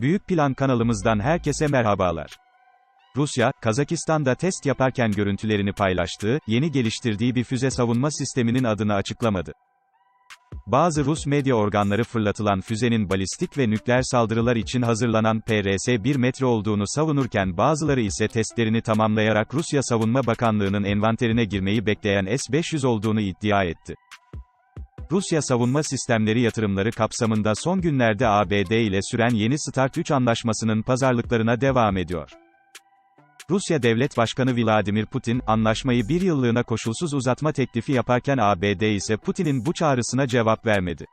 Büyük Plan kanalımızdan herkese merhabalar. Rusya, Kazakistan'da test yaparken görüntülerini paylaştığı, yeni geliştirdiği bir füze savunma sisteminin adını açıklamadı. Bazı Rus medya organları fırlatılan füzenin balistik ve nükleer saldırılar için hazırlanan PRS 1 metre olduğunu savunurken bazıları ise testlerini tamamlayarak Rusya Savunma Bakanlığı'nın envanterine girmeyi bekleyen S-500 olduğunu iddia etti. Rusya savunma sistemleri yatırımları kapsamında son günlerde ABD ile süren yeni START 3 anlaşmasının pazarlıklarına devam ediyor. Rusya Devlet Başkanı Vladimir Putin, anlaşmayı bir yıllığına koşulsuz uzatma teklifi yaparken ABD ise Putin'in bu çağrısına cevap vermedi.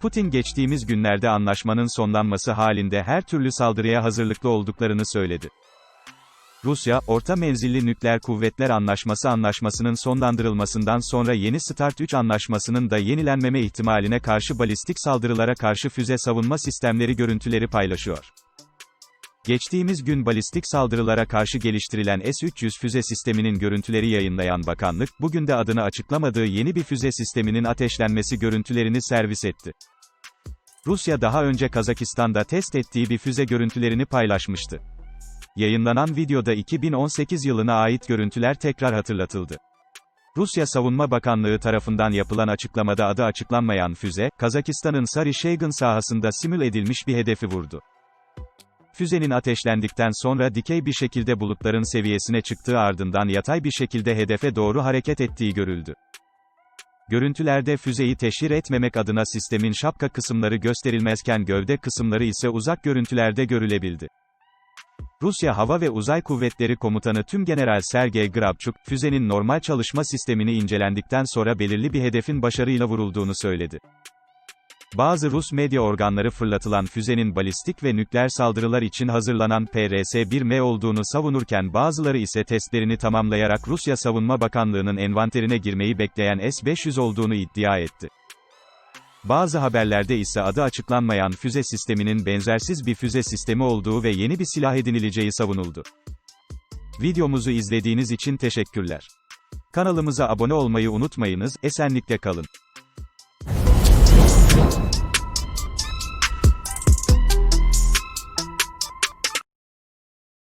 Putin geçtiğimiz günlerde anlaşmanın sonlanması halinde her türlü saldırıya hazırlıklı olduklarını söyledi. Rusya, Orta Menzilli Nükleer Kuvvetler Anlaşması anlaşmasının sonlandırılmasından sonra yeni START 3 anlaşmasının da yenilenmeme ihtimaline karşı balistik saldırılara karşı füze savunma sistemleri görüntüleri paylaşıyor. Geçtiğimiz gün balistik saldırılara karşı geliştirilen S-300 füze sisteminin görüntüleri yayınlayan bakanlık, bugün de adını açıklamadığı yeni bir füze sisteminin ateşlenmesi görüntülerini servis etti. Rusya daha önce Kazakistan'da test ettiği bir füze görüntülerini paylaşmıştı. Yayınlanan videoda 2018 yılına ait görüntüler tekrar hatırlatıldı. Rusya Savunma Bakanlığı tarafından yapılan açıklamada adı açıklanmayan füze, Kazakistan'ın Sarı sahasında simül edilmiş bir hedefi vurdu. Füzenin ateşlendikten sonra dikey bir şekilde bulutların seviyesine çıktığı ardından yatay bir şekilde hedefe doğru hareket ettiği görüldü. Görüntülerde füzeyi teşhir etmemek adına sistemin şapka kısımları gösterilmezken gövde kısımları ise uzak görüntülerde görülebildi. Rusya Hava ve Uzay Kuvvetleri Komutanı Tümgeneral Sergey Grabçuk, füzenin normal çalışma sistemini incelendikten sonra belirli bir hedefin başarıyla vurulduğunu söyledi. Bazı Rus medya organları fırlatılan füzenin balistik ve nükleer saldırılar için hazırlanan PRS-1M olduğunu savunurken bazıları ise testlerini tamamlayarak Rusya Savunma Bakanlığı'nın envanterine girmeyi bekleyen S-500 olduğunu iddia etti. Bazı haberlerde ise adı açıklanmayan füze sisteminin benzersiz bir füze sistemi olduğu ve yeni bir silah edinileceği savunuldu. Videomuzu izlediğiniz için teşekkürler. Kanalımıza abone olmayı unutmayınız, esenlikle kalın.